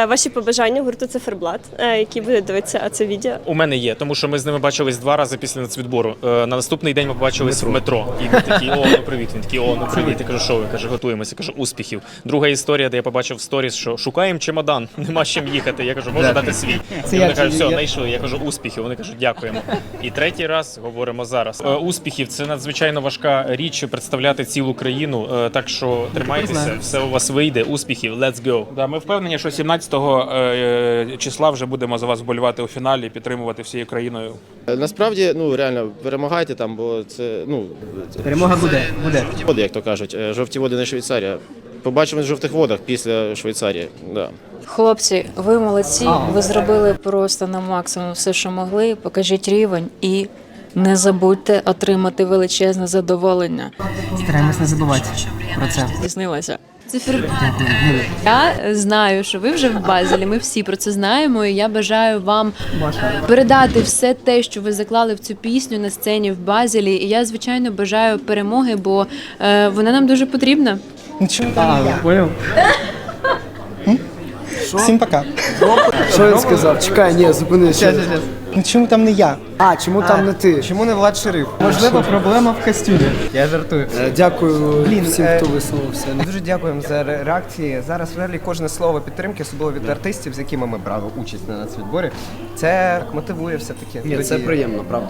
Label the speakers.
Speaker 1: Е, ваші побажання гурту циферблат, е, які будуть дивитися це відео?
Speaker 2: У мене є, тому що ми з ними бачились два рази після нацвідбору. Е, на наступний день ми бачились метро. в метро. І він такий, о, ну привіт. Він такий, о, ну привіт. Я кажу, що ви каже, готуємося. Кажу, успіхів. Друга історія, де я побачив в сторіс, що шукаємо чемодан, нема з чим їхати. Я кажу, можу дати свій. І вони кажуть, все, знайшли. Я кажу, успіхів. Вони кажуть, дякуємо. І третій раз говоримо зараз. Успіхів це надзвичайно важка річ представляти цілу країну. Так що тримайтеся, все у вас вийде. Успіхів, let's go.
Speaker 3: Да, ми впевнені, що 17 15 е, е, числа вже будемо за вас болювати у фіналі, підтримувати всією країною.
Speaker 4: Е, насправді, ну реально перемагайте там, бо це ну
Speaker 5: перемога буде. буде.
Speaker 4: Води, як то кажуть, жовті води не Швейцарія. Побачимо в жовтих водах після Швейцарії. Да.
Speaker 6: Хлопці, ви молодці. Ви зробили просто на максимум все, що могли. Покажіть рівень і не забудьте отримати величезне задоволення.
Speaker 5: Стараємось не забувати про це.
Speaker 6: Дізнилася. Цифр... Я знаю, що ви вже в Базелі. Ми всі про це знаємо. І я бажаю вам передати все те, що ви заклали в цю пісню на сцені в Базелі. І я, звичайно, бажаю перемоги, бо е, вона нам дуже потрібна.
Speaker 5: А, понял?
Speaker 7: Всім пока.
Speaker 5: Що він сказав? Чекай, ні, зупинися.
Speaker 7: Ну чому там не я?
Speaker 5: А, чому там не ти?
Speaker 7: Чому не Влад Шериф? Можливо, проблема в костюмі. Я жартую.
Speaker 5: Е, Дякую
Speaker 7: Блін,
Speaker 5: всім,
Speaker 7: е,
Speaker 5: хто висловився.
Speaker 7: Дуже дякуємо за ре- реакції. Зараз взагалі кожне слово підтримки, особливо від артистів, з якими ми брали участь на нацвідборі. Це мотивує все таки.
Speaker 5: Ні, це приємно, правда.